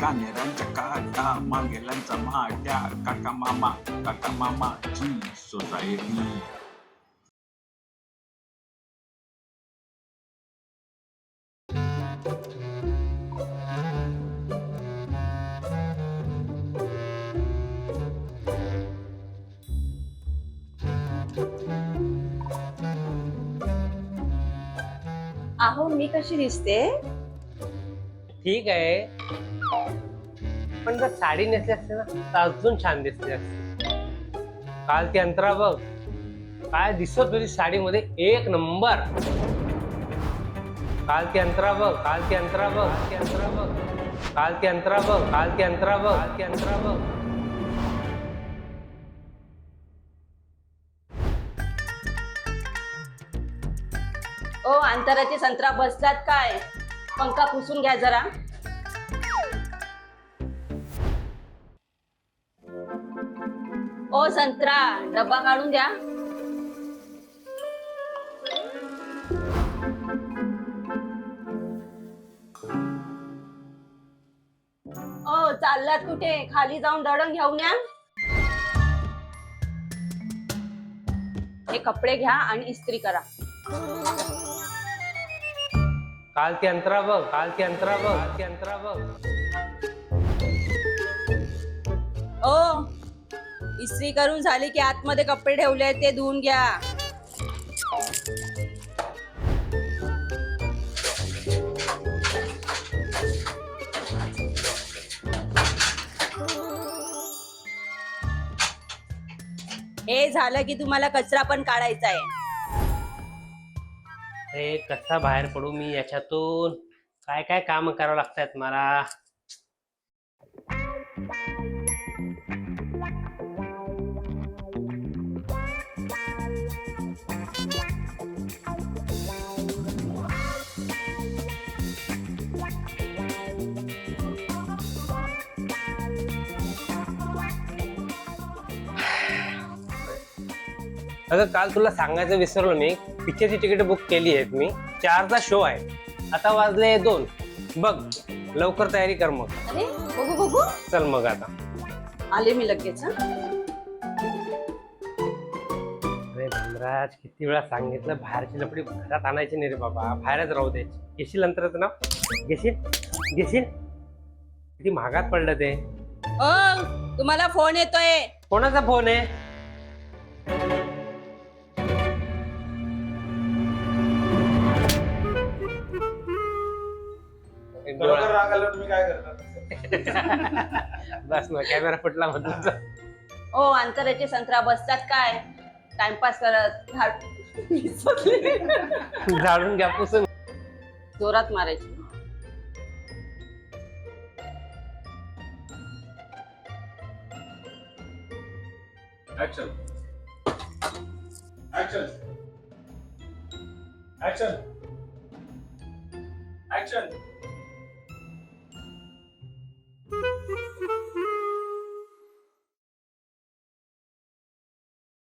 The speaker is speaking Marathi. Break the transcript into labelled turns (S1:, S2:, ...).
S1: कानेरांच्या काटा मागेल्यांचा माट्या काका मामा काका मामाची सोसायटी
S2: अहो मी कशी दिसते?
S3: ठीक आहे. पण जर साडी नेसली असते ना तर अजून छान दिसली असते. काल ती अंतरा बघ. काय दिसत होती साडीमध्ये एक नंबर. काल ती अंतरा बघ काल ती अंतरा बघ काल ती अंतरा बघ काल ती अंतरा बघ काल ती अंतरा बघ काल ती अंतरा बघ.
S2: ओ अंतराचे संत्रा बसलात काय? पंखा पुसून घ्या जरा. ओ संत्रा डब्बा काढून द्या. ओ चाललात कुठे? खाली जाऊन दळण घेऊन या. हे कपडे घ्या आणि इस्त्री करा.
S3: काल ती अंतरा बघ काल ती अंतरा बघ काल ती अंतरा बघ.
S2: ओ इस्त्री करून झाली की आतमध्ये कपडे ठेवले आहेत ते धुवून घ्या. हे झालं की तुम्हाला कचरा पण काढायचा आहे.
S3: अरे कसा बाहेर पडू मी याच्यातून. काय काय काम करावं लागतात मला? अगं काल तुला सांगायचं विसरलो मी. पिक्चरची तिकीट बुक केली आहेत मी. चारचा शो आहे. आता वाजले दोन. बघ लवकर तयारी कर मग.
S2: अरे बघू बघू.
S3: चल मग आता.
S2: आले मी लगेच हं.
S3: अरे धनराज किती वेळा सांगितलं बाहेरची लपडी घरात आणायची नाही रे बाबा. बाहेरच राहू द्यायची घेशील अंतराचं नाव? घेशील? घेशील? किती महागात पडलं ते.
S2: ओ तुम्हाला फोन येतोय.
S3: कोणाचा फोन आहे?
S4: राग आल्यावर तुम्ही काय करता?
S3: बस ना कॅमेरा फुटला तुमचा.
S2: ओ अंतराचे संत्रा बसतात काय? टाइमपास करत झाड-
S3: झाडून घ्या पुसून.
S2: जोरात मारायची.
S4: Action action action action